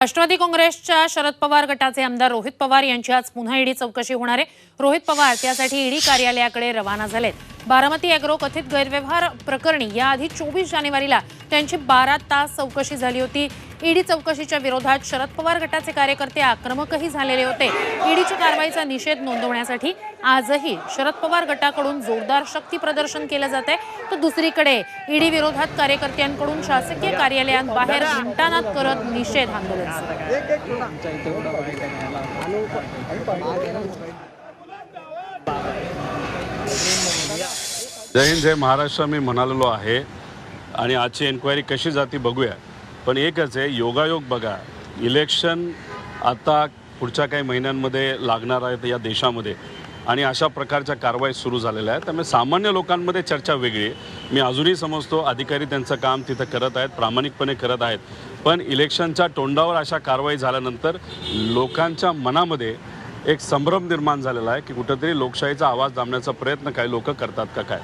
राष्ट्रवादी काँग्रेसच्या शरद पवार गटाचे आमदार रोहित पवार यांची आज पुन्हा ईडी चौकशी होणार आहे. रोहित पवार त्यासाठी ईडी कार्यालयाकडे रवाना झालेत. बारामती अॅग्रो कथित गैरव्यवहार प्रकरणी याआधी चोवीस जानेवारीला त्यांची बारा तास चौकशी झाली होती. ईडी चौकशीच्या विरोधात शरद पवार गटाचे कार्यकर्ते आक्रमकही झालेले होते. ईडीच्या कारवाईचा निषेध नोंदवण्यासाठी आजही शरद पवार गटाकडून जोरदार शक्ती प्रदर्शन केलं जात आहे तर दुसरीकडे ईडी विरोधात कार्यकर्त्यांकडून शासकीय कार्यालयांबाहेर घंटानाद करत निषेध आंदोलन सुरू आहे. जय हिंद जय महाराष्ट्र. मी म्हणालेलो आहे आणि आजची एन्क्वायरी कशी जाती बघूया. पण एकच आहे योगायोग बघा. इलेक्शन आता पुढच्या काही महिन्यांमध्ये लागणार आहेत या देशामध्ये. आणि अशा प्रकारच्या कारवाई सुरू झालेल्या आहेत. त्यामुळे सामान्य लोकांमध्ये चर्चा वेगळी आहे. मी अजूनही समजतो अधिकारी त्यांचं काम तिथं करत आहेत प्रामाणिकपणे करत आहेत. पण इलेक्शनच्या तोंडावर अशा कारवाई झाल्यानंतर लोकांच्या मनामध्ये एक संभ्रम निर्माण झालेला आहे की कुठंतरी लोकशाहीचा आवाज दाबण्याचा प्रयत्न काही लोक करतात का काय?